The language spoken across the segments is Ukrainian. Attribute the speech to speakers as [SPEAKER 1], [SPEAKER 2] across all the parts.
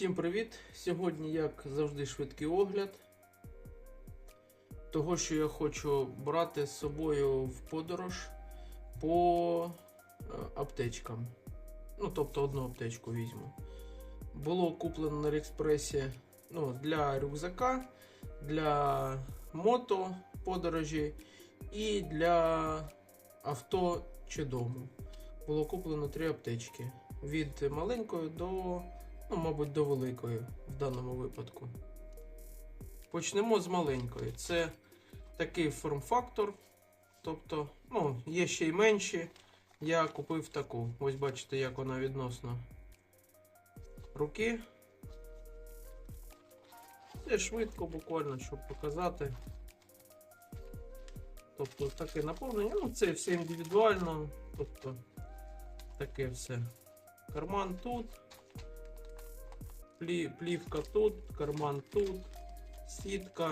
[SPEAKER 1] Всім привіт! Сьогодні, як завжди, швидкий огляд того, що я хочу брати з собою в подорож по е, аптечкам. Ну, тобто одну аптечку візьму. Було куплено на Аліекспресі ну, для рюкзака, для мото подорожі і для авто чи дому. Було куплено три аптечки. Від маленької до ну, мабуть, до великої в даному випадку. Почнемо з маленької. Це такий форм-фактор. Тобто, ну, є ще й менші. Я купив таку. Ось бачите, як вона відносно руки. Це швидко, буквально, щоб показати. Тобто таке наповнення. Ну, це все індивідуально. Тобто таке все. Карман тут. Плі- плівка тут, карман тут, сітка.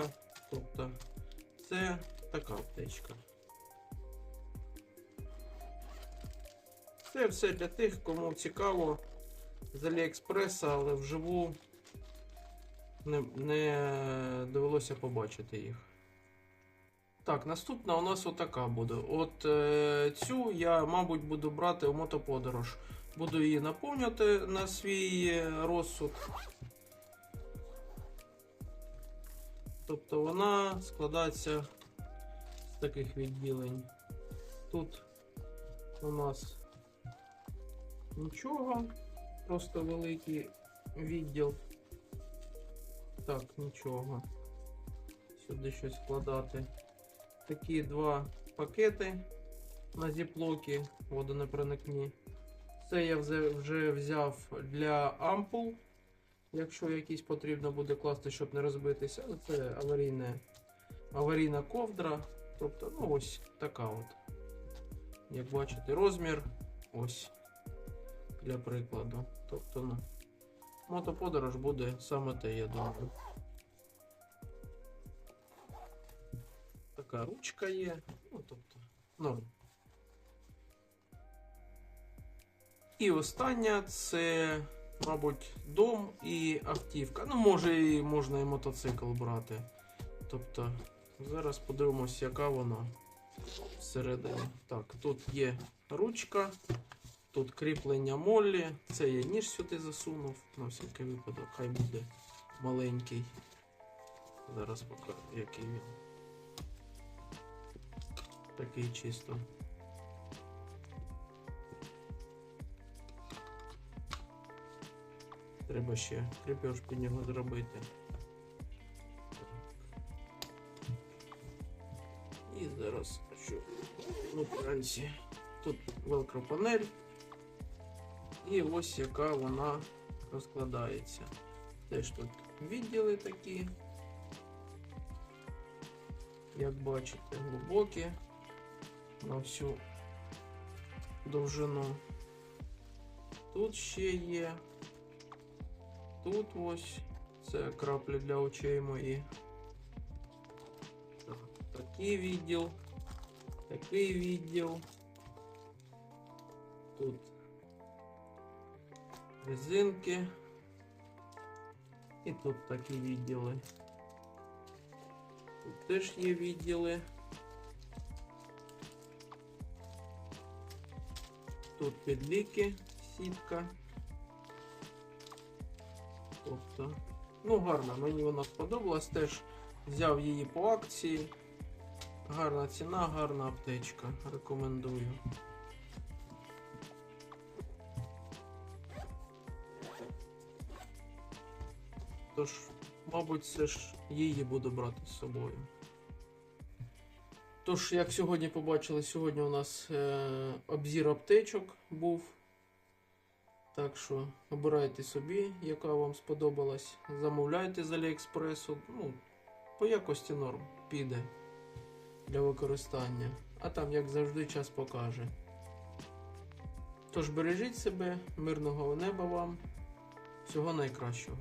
[SPEAKER 1] Тобто це така аптечка. Це все для тих, кому цікаво з Аліекспреса, але вживу не, не довелося побачити їх. Так, наступна у нас отака буде. От е, цю я, мабуть, буду брати у мотоподорож. Буду її наповнювати на свій е, розсуд. Тобто вона складається з таких відділень. Тут у нас нічого, просто великий відділ. Так, нічого. Сюди щось складати. Такі два пакети на зіплоки, водонепроникні. Це я вже, взяв для ампул. Якщо якісь потрібно буде класти, щоб не розбитися. Але Це аварійне, аварійна ковдра. Тобто, ну ось така от. Як бачите, розмір ось для прикладу. Тобто, ну, мотоподорож буде саме те, я думаю. Така ручка є. Ну, тобто, норм. І остання це, мабуть, дом і автівка. Ну, може, і можна і мотоцикл брати. Тобто, зараз подивимось, яка вона всередині. Так, тут є ручка, тут кріплення моллі. Це я ніж сюди засунув. На всякий випадок, хай буде маленький. Зараз покажу, який він. Такий чисто. Треба ще кріпеж під нього зробити. І зараз що внутрянці. Тут велкро панель. І ось яка вона розкладається. Теж тут відділи такі. Як бачите, глибокі на всю довжину. Тут ще є. Тут ось це краплі для очей мої. Так, такий відділ, такий відділ. Тут резинки. І тут такі відділи. Тут теж є відділи. Тут підліки, сітка. Тобто, ну гарно, мені вона сподобалась. Теж взяв її по акції. Гарна ціна, гарна аптечка. Рекомендую. Тож, мабуть, все ж її буду брати з собою. Тож, як сьогодні побачили, сьогодні у нас е, обзір аптечок був. Так що обирайте собі, яка вам сподобалась. Замовляйте з Аліекспресу. Ну, по якості норм піде для використання. А там, як завжди, час покаже. Тож бережіть себе, мирного неба вам, всього найкращого.